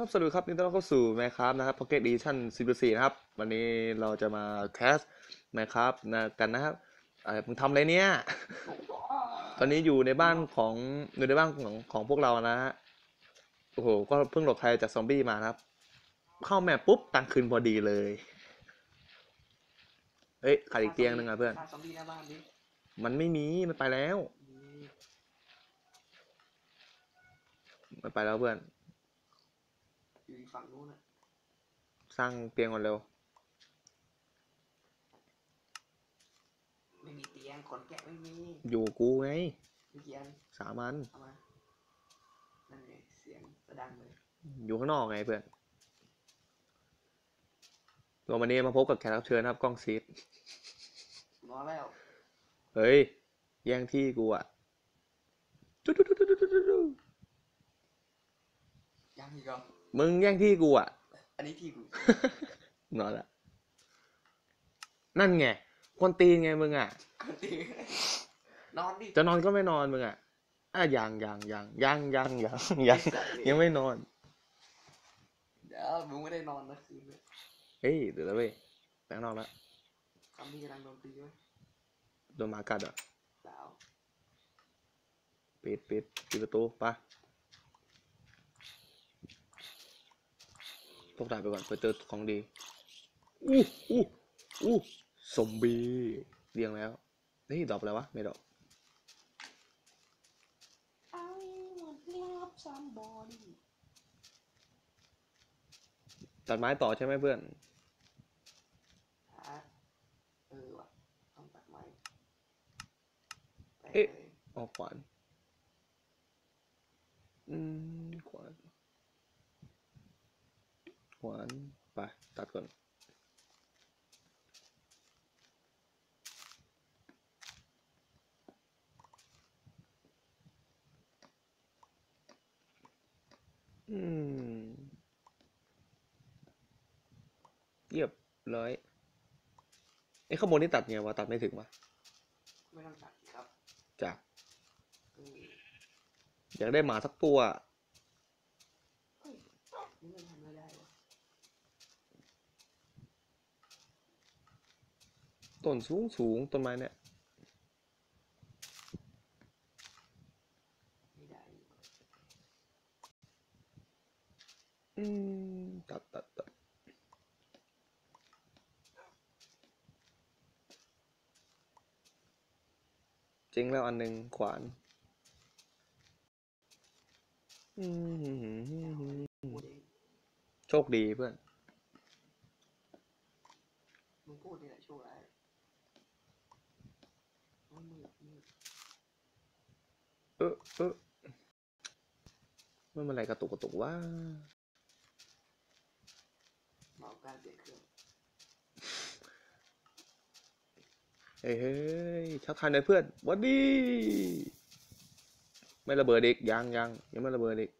ครับสวัสดีครับนี่ต้อนรับเข้าสู่ Minecraft นะครับ Pocket Edition 14นะครับ วันนี้เราจะมาแคส Minecraft นะกันนะครับเออมึงทำอะไรเนี่ย ตอนนี้อยู่ในบ้านของอยู่ในบ้านของของพวกเรานะฮะ โอ้โห ก็เพิ่งหลบภัยจากซอมบี้มานะครับ เข้าแมปปุ๊บตังคืนพอดีเลยเฮ้ยขาดอีกเตียงหนึงอะเพื่อน ซอมบี้หน้าบ้านดิมันไม่มี มันไปแล้ว มันไปแล้วเพื่อน ฝั่งนู้นน่ะสร้างเตียงก่อนเร็ว ไม่มีเตียงขนแกะไม่มีอยู่กูไงมีกี่อันสามันเอามานั่นไงเสียงกระดังเลยอยู่ข้างนอกไงเพื่อนวันนี้มาพบกับแขกรับเชิญนะครับกล้องซีดนอนแล้วเฮ้ย แย่งที่กูอะจุดจุดจุดจุดจุดจุดยังอีกเหรอ มึงแย่งที่กูอะ อันนี้ที่กู นอนละ นั่นไงคนตีนไงมึงอะ คนตีนอนดิจะนอนก็ไม่นอนมึงอะอะยังยังยังยังยังยังยังยังไม่นอน เดี๋ยวมึงไม่ได้นอนนะคืนนี้เฮ้ยเดี๋ยวแล้วเว้ยแปลงนอกแล้วซอมบี้กำลังโดนตีไว้โดนหมากัดอะเปล่าปิดปิดปิดประตูไปะพวกถ่ายไปก่อนเพื่อเจอของดีอู้อู้อู้ซอมบี้เรียงแล้วเฮ้ยดอกอะไรวะไม่ดอกไอ้วันรับซัมบอดี้ตัดไม้ต่อใช่ไหมเพื่อนฮะเออว่ะต้องตัดไม้ไปเอ๊ะเลยออกขวานอืม ขวานขวานไปตัดก่อน อืมเรียบร้อยไอ้ข้างบนนี่ตัดไงวะ ตัดไม่ถึงวะไม่ต้องตัดครับจากเอออยากได้หมาสักตัวเฮ้ยนี่มันทำไม่ได้วะ ต้นสูงสูงต้นไม้เนี่ยอืมตัดตัดตัดจริงแล้วอันหนึ่งขวาน อืมโชคดีเพื่อน มึงพูดนี่แหละโชว์ร้ายมันมืดมืด เออเออมันอะไรกระตุกกระตุกว่าเมาส์การเปลี่ยเครื่องเฮ้ยเฮ้ยชักทายหน่อยเพื่อนหวันดีไม่ระเบิดอีกยังยังยังไม่ระเบิดอีก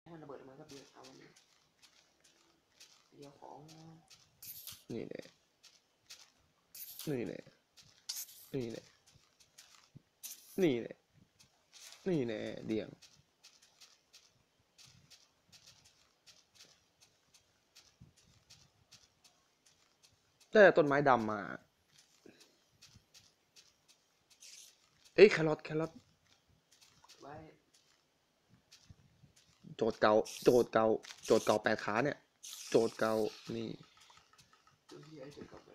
ให้มันระเบิดมันก็เปลี่ยนเอาเดี๋ยวของนี่แน่นี่แน่นี่แน่ นี่แน่นี่แน่เดี่ยงได้แต่ต้นไม้ดำมา เอ้ยแครอทแครอทไว้โจทย์เก่า โจทย์เก่า โจทย์เก่าแปดขาเนี่ย โจทย์เก่านี่ตัวที่ไอ้จุดกลับไป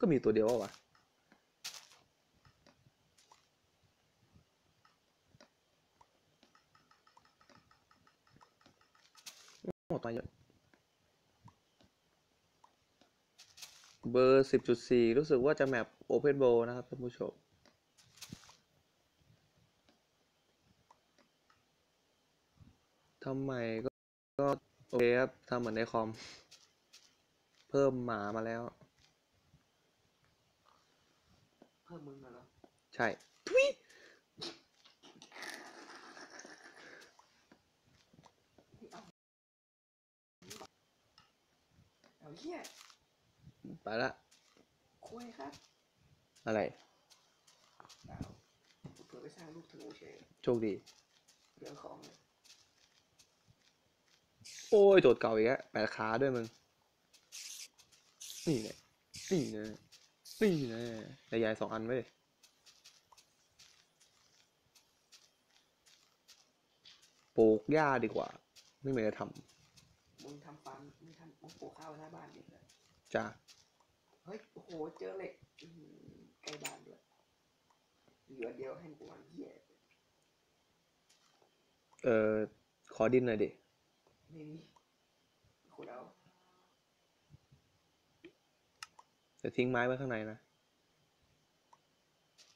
ก็มีตัวเดียวอะวะโอ้ตายเยอะเบอร์สิบจุดสี่รู้สึกว่าจะแมปโอเพนโบนะครับท่านผู้ชมทำใหม่ก็ก็โอเคครับทำเหมือนในคอม เพิ่มหมามาแล้ว เพิ่มมึงน่ะเหรอใช่ทุย เอาเหี้ยไปละ คุยครับอะไรเอาเผื่อไปสร้างลูกธนูเฉยโชคดี เรื่องของเนี่ยโอ้ยโจทย์เก่าอีกแล้วแปดขาด้วยมึง นี่แหละนี่นะนี่นะในยายสองอันไว้ยปลูกหญ้าดีกว่า ไม่มีอะไรทมึงทำฟาร์ม มึงทำมึงปลูกข้าวหน้าบ้านดิำจ้าเฮ้ย โอ้โห เจอเหล็กใกล้บ้านด้วยเหลือเดียวให้กูวันเหี้ยเอ่อ ขอดินหน่อยดิ ไม่มีขุดเอาจะทิ้งไม้ไว้ข้างในนะ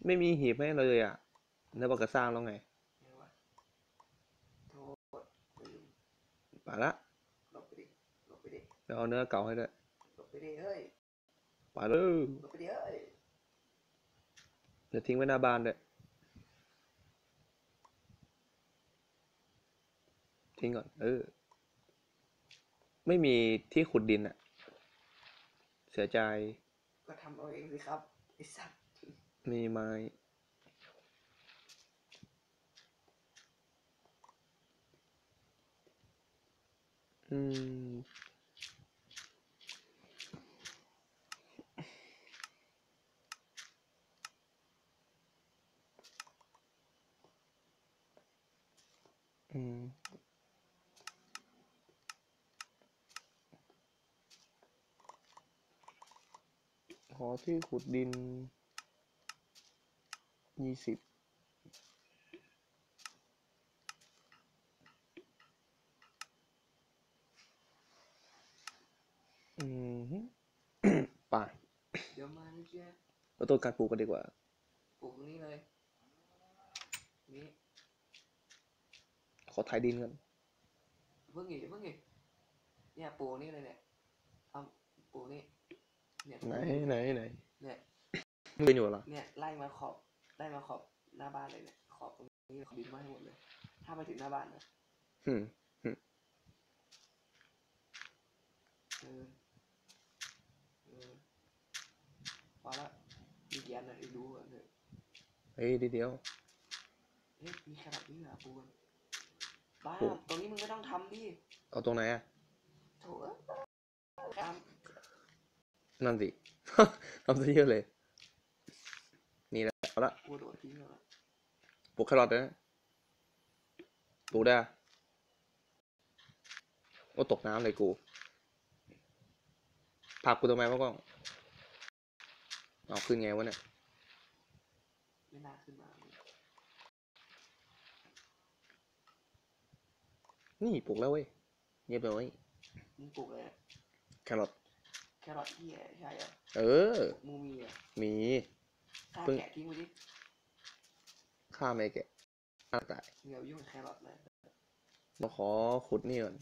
ไม่มีหีบให้เราเลยอะแล้วบอกจะสร้างแล้วไงไงวะโทษลืมไปละ หลบไปดิหลบ ไปดิเดี๋ยวเอาเนื้อเก่าให้ด้วยหลบไปดิเฮ้ยไปเลยหลบไปดิเฮ้ยเดี๋ยวทิ้งไว้หน้าบ้านด้วยทิ้งก่อน เออ ไม่มีที่ขุดดินอะเสียใจ ก็ทำเอาเองสิครับไอ้สัตว์มีไม้อืม ขอที่ขุดดินยี่สิบอืมฮึไป่าเดี๋ยวมานะเจ๊เราต้นการปลูกกันดีกว่า ปลูกตรงนี้เลยนี่ ขอถ่ายดินกันเพิ่งหนีเพิ่งหนีเนี่ยปูนี่เลยเนี่ยเอาปลูกนี่เนี่ยไหนไหนไหนเนี่ยมึงเป็นอยู่หรอเนี่ยไล่มาขอบไล่มาขอบหน้าบ้านเลยเนี่ยขอบตรงนี้ขอบดินมาให้หมดเลย ถ้าไปถึงหน้าบ้านนะอืมเออเออพอละมีกี่อันะไอ้รู้อะเนี่ยเฮ้ยเดียวเฮ้ยมีแครอทด้เหรอปูน บ้าปลูกตรงนี้มึงไม่ต้องทำดิเอาตรงไหนอะโถเอ้ยทนั่นสิ ทำซะเยอะเลย นี่แหละเอาละำกูโดดทิ้งแล้วอะปลูกแครอทเลยนะปลูกได้อะโอ้ตกน้ำเลยกูผลักกูทำไมวะกล้องเอาขึ้นไงวะเนี่ยไม่น่าขึ้นมาเลย นี่ปลูกแล้วเว้ยเรียบร้อยมึงปลูกเลยอะแครอทแครอทที่ใช่เหรอเออมูมีอะมีฆ่าเพิ่งแกะทิ้งไปดิข้าไม่แกะข้าตายเดี๋ยวยุ่งกับแครอทเลยมาขอขุดนี่ก่อน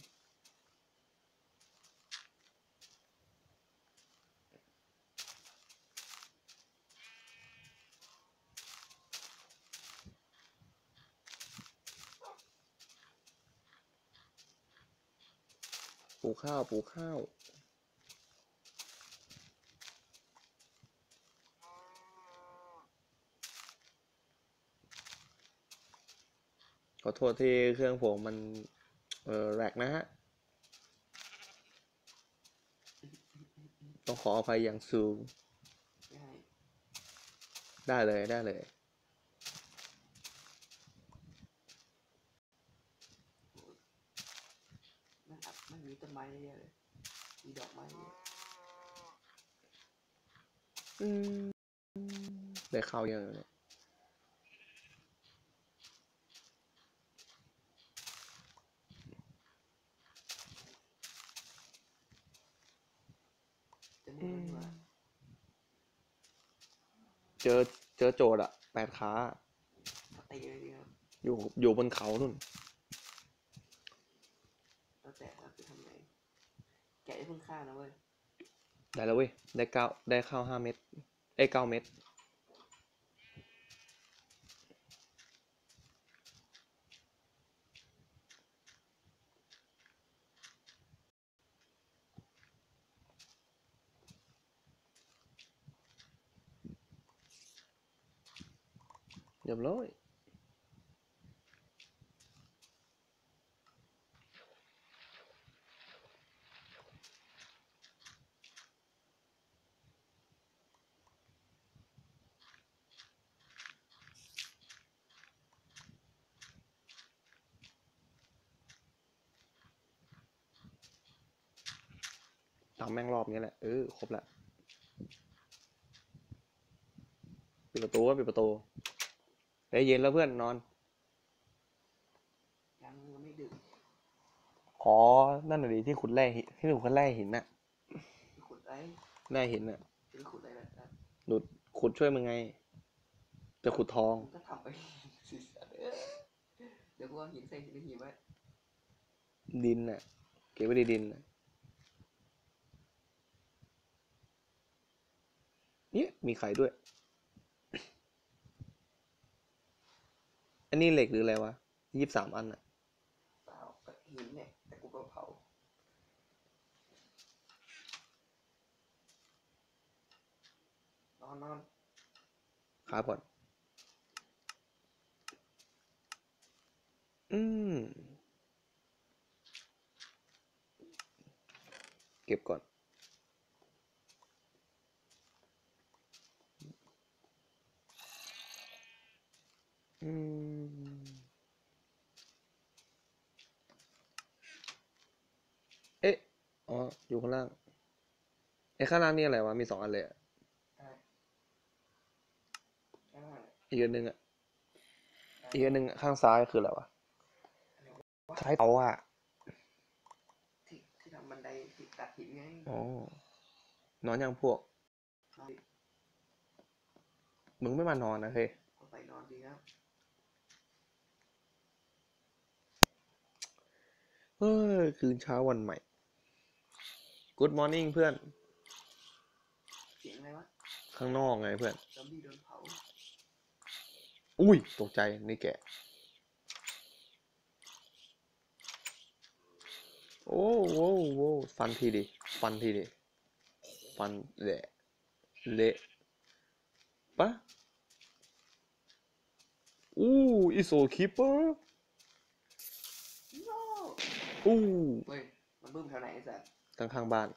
ข้าวปลูกข้าวขอโทษที่เครื่องผมมัน เออแรกนะฮะ ต้องขออภัยอย่างสูงไม่ให้ได้เลย ได้เลย มันอับมันมี ต้นไม้เยอะเลยมีดอกไม้เยอะอืมได้ข้าวยังเนี่ยจะมึงมันว่าเจอเจอโจทย์อะแปดขาก็ตีเลยดีครับอยู่อยู่บนเขานู่น แล้วแต่เราจะทำไงแกะได้เพิ่งฆ่านะเว้ย ได้แล้วเว้ย ได้เก้าได้ข้าวห้าเม็ดเอ้เก้าเม็ดเรียบร้อย ตามแม่งรอบนี้แหละ เออ ครบละปิดประตูวะปิดประตูเฮ้ยเย็นแล้วเพื่อนนอน ยังไม่ดึกขอ นั่นหน่อยดิที่ขุดแร่หินที่หนูขุดแร่หินน่ะขุดไอ้แร่หินน่ะจะขุดอะไรแบบนั้นหนูขุดช่วยมึงไง จะขุดทองมึงก็ทำไปสิสัตว์เอ้ยเดี๋ยวกูเอาหินใส่หินในหินไว้ดินน่ะ เก็บไว้ในดินน่ะ นี่ยมีไข่ด้วย อันนี้เหล็กหรืออะไรวะยี่สิบสามอันน่ะเปล่าก็หินเนี่ยแต่กูก็เผานอนนอนครับก่อน อืม เก็บก่อน อืมเอ๊ะ อ๋อ อยู่ข้างล่าง ไอ้ข้างล่างนี่อะไรวะ มีสองอันเลยอะได้ได้อีกอันหนึ่งอะอีกอันหนึ่งอะข้างซ้ายคืออะไรวะใช้เตาอะที่ที่ทำบันไดที่ตัดหินไงอ๋อนอนยังพวกนอนดิมึงไม่มานอนนะเฮ้ยก็ไปนอนดีครับ เฮ้ยคืนเช้าวันใหม่ Good morning เพื่อน เสียงอะไรวะข้างนอกไงเพื่อน ซอมบี้โดนเผาอุ้ย ตกใจนี่แกะ โอ้โว้โว้ฟันทีดิ ฟันทีดิ ฟันเละเละปะอู้อีโซคิปเปอร์โย่ อู้เฮ้ย มันบึ้มแถวไหนไอ้สัสข้างข้างๆบ้าน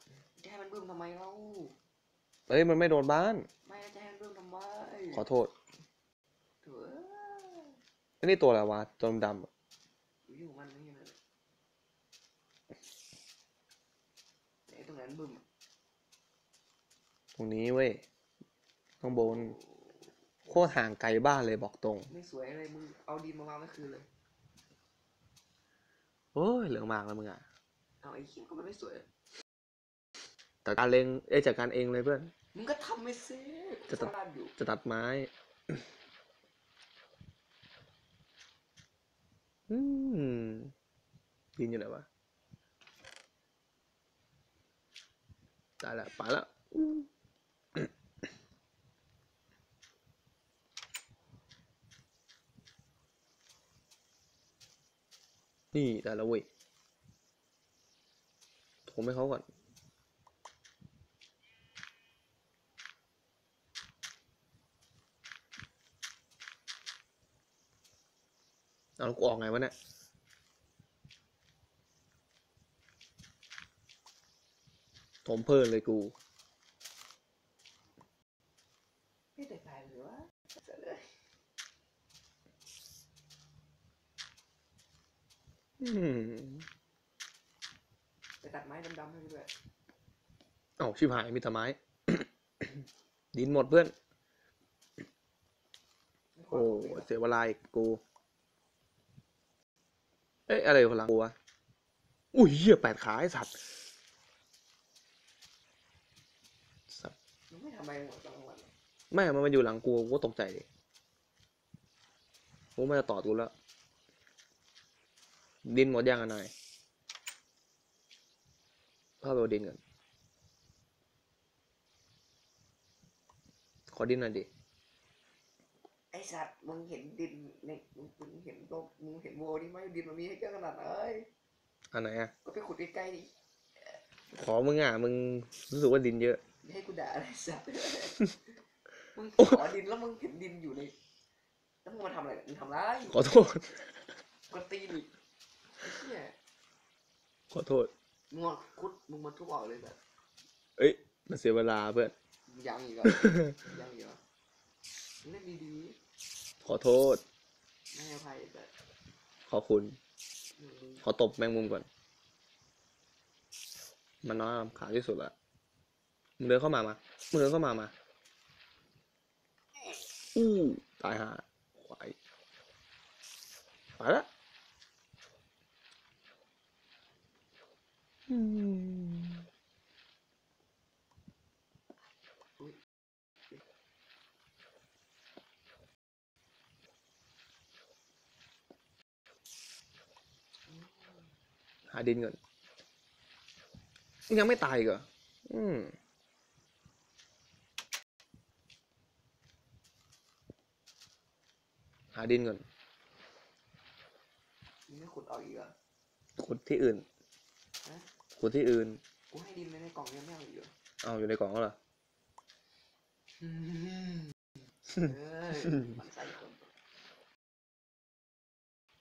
จะให้มันบึ้มทำไมเล่าเอ้ยมันไม่โดนบ้าน ไม่จะให้มันบึ้มทำไมขอโทษเถอะอันนี้ตัวอะไรวะตัวดำๆอะอยู่อยู่มันนี่เลยไอ้ตรงนั้นบึ้มอะตรงนี้เว้ยข้างบนโคตรห่างไกลบ้านเลยบอกตรง ไม่สวยเลยมึงเอาดินมาวางไว้คืนเลย โอ้ยเหลืองมากแล้วมึงอะเอาไอ้ขี้ยก็มันไม่สวยจัดการเองเอ้ยจัดการเองเลยเพื่อน มึงก็ทำไม่เสร็จจะตัดสร้างอยู่จะตัดไม้อืมดินอยู่ไหนวะได้ละไปละอู้ นี่ได้แล้วเว้ยโทรให้เขาก่อน เอาล้วกูออกไงวะเนี่ยถมเพลินเลยกู ไม่แต่ตายเลยวะเสร็จเลย อืม ไปตัดไม้ดำๆให้ด้วยเอ้าชิบหายมีแต่ไม้ ดินหมดเพื่อน โอ้เสียเวลาอีกกู เอ้ยอะไรอยู่ข้างหลังกูวะ อุ้ยเหี้ยแปดขาไอ้สัตว์สัตว์มึงไม่ทำอะไรหมดกลางวันเลยไม่ มันมาอยู่หลังกูกูก็ตกใจดิกูไม่จะต่อกูแล้ว ดินหมดยังอะนายเข้าไปเอาดินก่อนขอดินหน่อยดิ ไอสัตว์มึงเห็นดินในมึงมึงเห็นโลกมึงเห็นโวนี่ไหมดินมันมีให้เยอะขนาดไหนอันไหนอะ ก็ไปขุดใกล้ๆดิขอมึงอะ มึงรู้สึกว่าดินเยอะอย่าให้กูด่าอะไรสัตว์ มึงโอ้ขอดินแล้วมึงเห็นดินอยู่ใน แล้วมึงมาทำอะไรเนี่ยมึงทำไร ขอโทษกวนตีนอีกไอ้ เหี้ยขอโทษ มึงมาคุดมึงมาทุบออกเลยแบบเอ้ย มันเสียเวลาเพื่อน ยังอีกเหรอ ยังอีกเหรอมึงเล่นดีขอโทษ ๆไม่ให้อภัยแบบขอบคุณ มึงขอตบแมงมุมก่อน มันน้อยขาวที่สุดละมึงเดินเข้ามามามึงเดินเข้ามามา อู้ ตายห่าควายไปละอืม หาดินก่อนยังไม่ตายอีกเหรออืมหาดินก่อนมึงไม่ขุดเอาอีกเหรอขุดที่อื่นฮะ ขุดที่อื่น กูให้ดินไปในกล่องยังไม่เอาอีกเหรอเอาอยู่ในกล่องแล้วเหรอ อืมเอ้ยมันใส่คน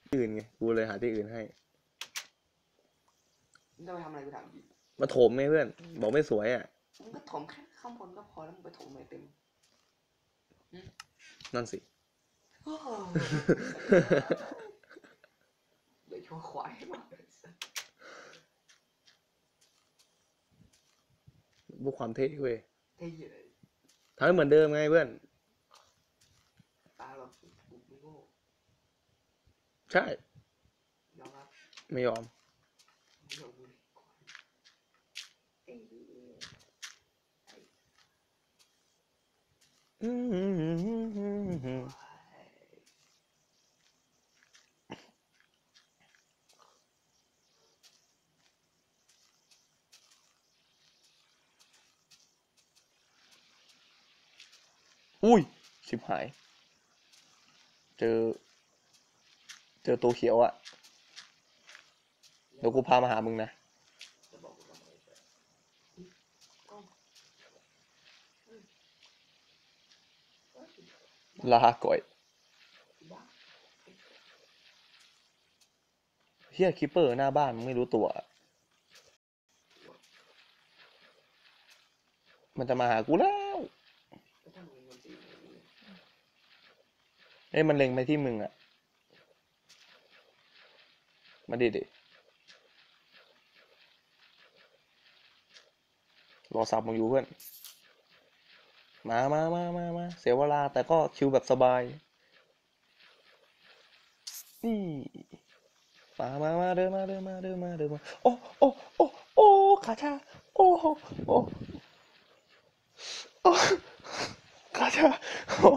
ที่อื่นไง กูเลยหาที่อื่นให้ มึงจะไปทำอะไรกูถามจริงมาโถมไหมเพื่อน บอกไม่สวยอะ มึงก็ถมแค่ข้างบนก็พอแล้วมึงไปถมไปเต็มนั่นสิ โอ้โห เดี๋ยวชั่วควายมากเลยสัส พวกความเท่เว้ยเท่เลยทำให้เหมือนเดิมไงเพื่อน ตาเรากูไม่โง่ใช่ ยอมรับไม่ยอมมึงยอมกูเลยไอ้เหี้ยไอ้อืม ควาย อุ้ยชิบหาย เจอ เจอตัวเขียวอะเดี๋ยวกูพามาหามึงนะ ลาก่อยเฮียคิปเปอร์หน้าบ้านมึงไม่รู้ตัว มันจะมาหากูแล้ว ก็ถ้ามึงมันตีอย่างนี้ เอ้ยมันเล็งไปที่มึงอะมาดิดิรอสับมึงอยู่เพื่อน มามามามามาเสียเวลา แต่ก็คิวแบบสบาย นี่ มามามาเดินมาเดินมาเดินมาเดินมา โอ้โอ้โอ้โอ้ขาชา โอ้โอ้โอ้ขาชา โอ้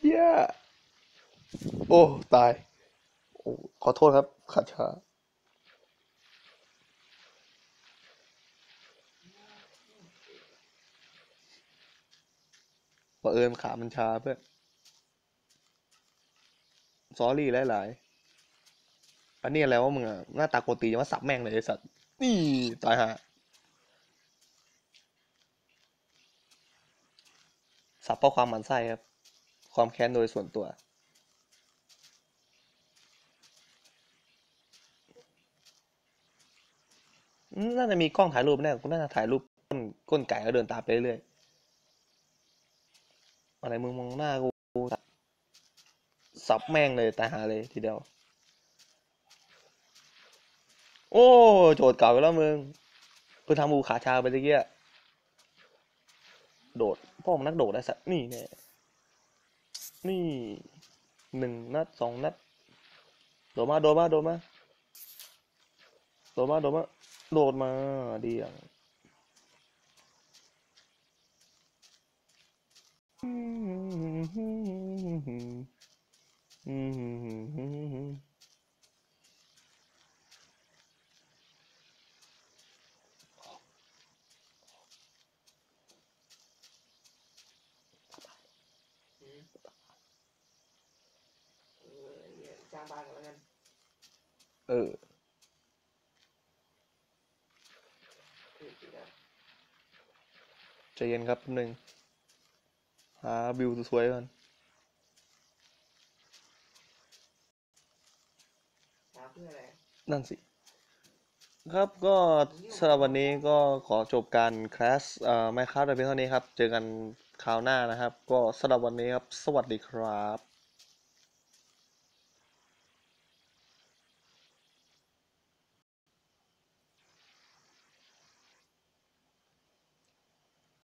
เหี้ โอ้ ตายโอ้ขอโทษครับ ขาชาบังเอิญขามันชาเพื่อนสอรี่หลายๆ อันนี้อะไรวะมึงอะหน้าตาโกตีจะมาสับแม่งเลยไอสัตว์ นี่ ตายฮะ สับเพราะความหมันไส้ครับ ความแค้นโดยส่วนตัว อืม น่าจะมีกล้องถ่ายรูปแน่กูน่าจะถ่ายรูปก้นก้นไก่แล้วเดินตามไปเรื่อยๆอะไรมึงมองหน้ากูสับแม่งเลยตายหาเลยทีเดียว โอ้โจทย์เก่าไปแล้วมึงเพิ่งทำบูขาชาไปตะเกียโดดพ่อมันนักโดดได้สัตว์นี่แน่นี่หนึ่งนัดสองนัดโดมาโดมาโดมาโดมาโดมา โดดมาดีอะอืมเออไอ้เหี้ยจ้างบ้านกันแล้วกัน เออเออจริงนะ ใจเย็นครับแป๊บนึงหาวิวสวยๆก่อนหาเพื่ออะไรนั่นสิ ครับก็สำหรับวันนี้ก็ขอจบการคลาสเอ่อไม่ครับแต่เพียงเท่านี้ครับ เจอกันคราวหน้านะครับ ก็สำหรับวันนี้ครับ สวัสดีครับ